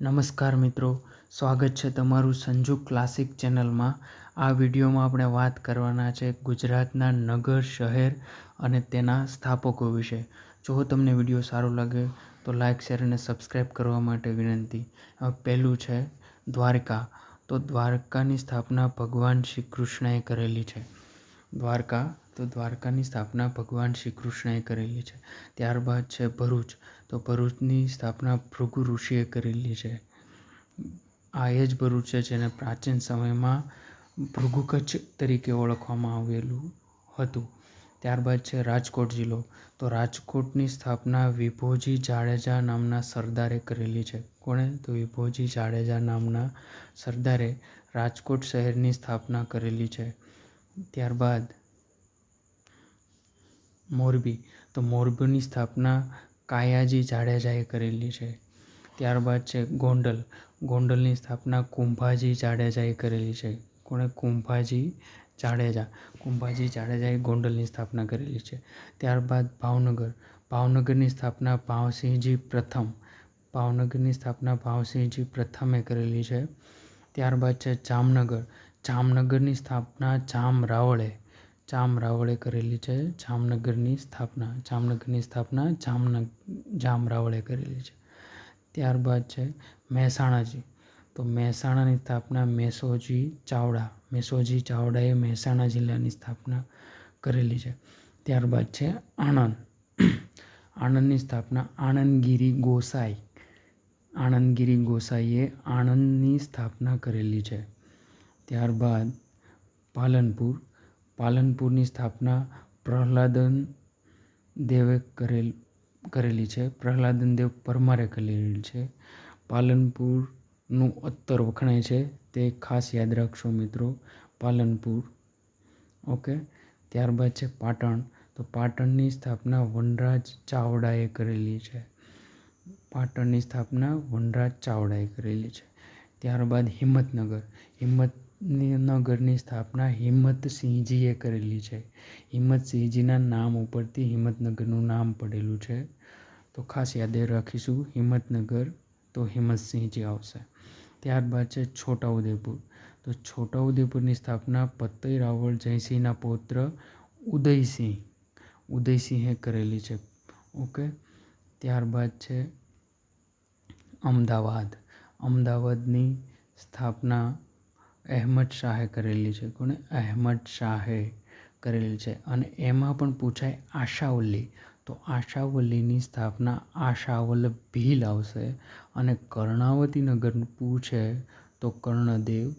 નમસ્કાર મિત્રો. સ્વાગત છે તમારું સંજુ ક્લાસિક ચેનલમાં. આ વિડીયોમાં આપણે વાત કરવાના છે ગુજરાતના નગર, શહેર અને તેના સ્થાપકો વિશે. જો તમને વીડિયો સારો લાગે તો લાઇક શેર અને સબસ્ક્રાઈબ કરવા માટે વિનંતી. પહેલું છે દ્વારકા. તો દ્વારકાની સ્થાપના ભગવાન શ્રી કૃષ્ણએ કરેલી છે. દ્વારકા. તો દ્વારકાની સ્થાપના ભગવાન શ્રી કૃષ્ણએ કરેલી છે. ત્યારબાદ છે ભરૂચ. તો ભરૂચની સ્થાપના ભૃગુ ઋષિએ કરેલી છે. આ એ જ ભરૂચ છે જેને પ્રાચીન સમયમાં ભૃગુ કચ્છ તરીકે ઓળખવામાં આવેલું હતું. ત્યારબાદ છે રાજકોટ જિલ્લો. તો રાજકોટની સ્થાપના વિભોજી જાડેજા નામના સરદારે કરેલી છે. કોણે? તો વિભોજી જાડેજા નામના સરદારે રાજકોટ શહેરની સ્થાપના કરેલી છે. ત્યારબાદ મોરબી. તો મોરબીની સ્થાપના કાયાજી જાડેજાએ કરેલી છે. ત્યારબાદ છે ગોંડલ. ગોંડલની સ્થાપના કુંભાજી જાડેજાએ કરેલી છે. કોણે? કુંભાજી જાડેજા. કુંભાજી જાડેજાએ ગોંડલની સ્થાપના કરેલી છે. ત્યારબાદ ભાવનગર. ભાવનગરની સ્થાપના ભાવસિંહજી પ્રથમ. ભાવનગરની સ્થાપના ભાવસિંહજી પ્રથમે કરેલી છે. ત્યારબાદ છે જામનગર. જામનગરની સ્થાપના જામ રાવળે. જામ રાવળે કરેલી છે, જામનગરની સ્થાપના જામનગરની સ્થાપના જામનગ જામ રાવળે કરેલી છે. ત્યારબાદ છે મહેસાણાજી. તો મહેસાણાની સ્થાપના મેસોજી ચાવડા, મેસોજી ચાવડાએ મહેસાણા જિલ્લાની સ્થાપના કરેલી છે. ત્યારબાદ છે આણંદ. આણંદની સ્થાપના આણંદગીરી ગોસાઈ. આણંદગીરી ગોસાઈએ આણંદની સ્થાપના કરેલી છે. ત્યારબાદ પાલનપુર. પાલનપુરની સ્થાપના પ્રહલાદન દેવે કરેલ, કરેલી છે. પ્રહલાદન દેવ પરમારે કરેલી છે. પાલનપુરનું અત્તર વખણાય છે. તે ખાસ યાદ રાખશો મિત્રો. પાલનપુર. ઓકે ત્યારબાદ છે પાટણ. તો પાટણની સ્થાપના વનરાજ ચાવડાએ કરેલી છે. પાટણની સ્થાપના વનરાજ ચાવડાએ કરેલી છે. ત્યારબાદ હિંમતનગર. હિંમતનગરની સ્થાપના હિંમતસિંહજીએ કરેલી છે. હિંમતસિંહજીના નામ ઉપરથી હિંમતનગરનું નામ પડેલું છે. તો ખાસ યાદ રાખીશું, હિંમતનગર તો હિંમતસિંહજી આવશે. ત્યારબાદ છે છોટાઉદેપુર. તો છોટાઉદેપુરની સ્થાપના પતઈ રાવળ જયસિંહના પૌત્ર ઉદયસિંહ, ઉદયસિંહે કરેલી છે. ઓકે? ત્યારબાદ છે અમદાવાદ. અમદાવાદની સ્થાપના અહેમદ શાહે કરેલી છે. કોણે? અહેમદ શાહે કરેલી છે. અને એમાં પણ પૂછાય આશાવલ્લી. તો આશાવલ્લીની સ્થાપના આશાવલ ભીલ આવશે અને કર્ણાવતી નગર પૂછે તો કર્ણદેવ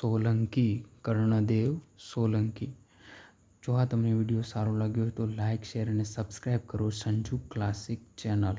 સોલંકી કર્ણદેવ સોલંકી. જો આ તમને વીડિયો સારો લાગ્યો હોય તો લાઇક શેર અને સબસ્ક્રાઈબ કરો. Sanju classic channel.